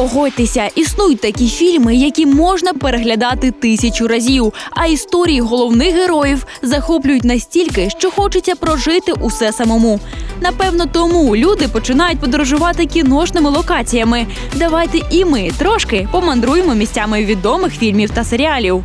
Погодьтеся, існують такі фільми, які можна переглядати тисячу разів. А історії головних героїв захоплюють настільки, що хочеться прожити усе самому. Напевно, тому люди починають подорожувати кіношними локаціями. Давайте і ми трошки помандруємо місцями відомих фільмів та серіалів.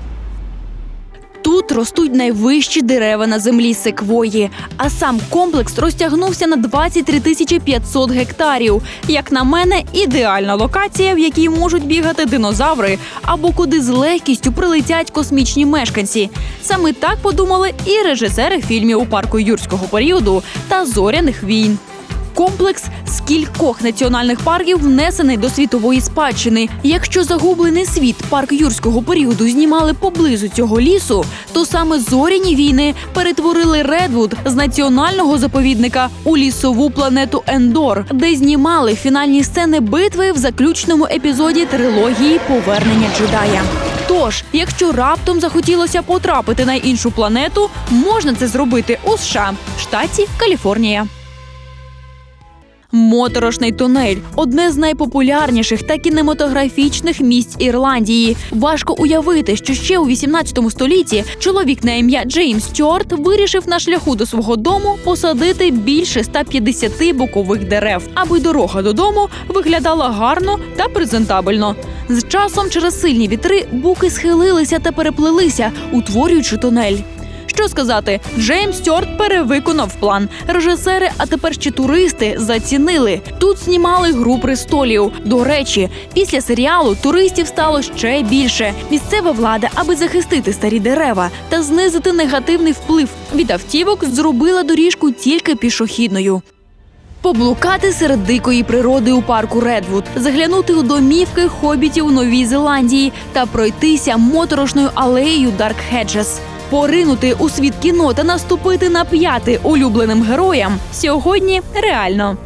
Тут ростуть найвищі дерева на землі секвої, а сам комплекс розтягнувся на 23 тисячі 500 гектарів. Як на мене, ідеальна локація, в якій можуть бігати динозаври, або куди з легкістю прилетять космічні мешканці. Саме так подумали і режисери фільмів у парку юрського періоду та зоряних війн. Комплекс з кількох національних парків внесений до світової спадщини. Якщо загублений світ парк юрського періоду знімали поблизу цього лісу, то саме зоряні війни перетворили Редвуд з національного заповідника у лісову планету Ендор, де знімали фінальні сцени битви в заключному епізоді трилогії Повернення джедая. Тож, якщо раптом захотілося потрапити на іншу планету, можна це зробити у США, штаті Каліфорнія. Моторошний тунель одне з найпопулярніших та кінематографічних місць Ірландії. Важко уявити, що ще у 18 столітті чоловік на ім'я Джеймс Стюарт вирішив на шляху до свого дому посадити більше 150 бокових дерев, аби дорога додому виглядала гарно та презентабельно. З часом через сильні вітри буки схилилися та переплелися, утворюючи тунель. Що сказати, Джеймс Стюарт перевиконав план. Режисери, а тепер ще туристи зацінили. Тут знімали гру престолів. До речі, після серіалу туристів стало ще більше. Місцева влада, аби захистити старі дерева та знизити негативний вплив від автівок, зробила доріжку тільки пішохідною. Поблукати серед дикої природи у парку Редвуд, заглянути у домівки хобітів у Новій Зеландії та пройтися моторошною алеєю Дарк Хеджес. Поринути у світ кіно та наступити на п'яти улюбленим героям сьогодні реально.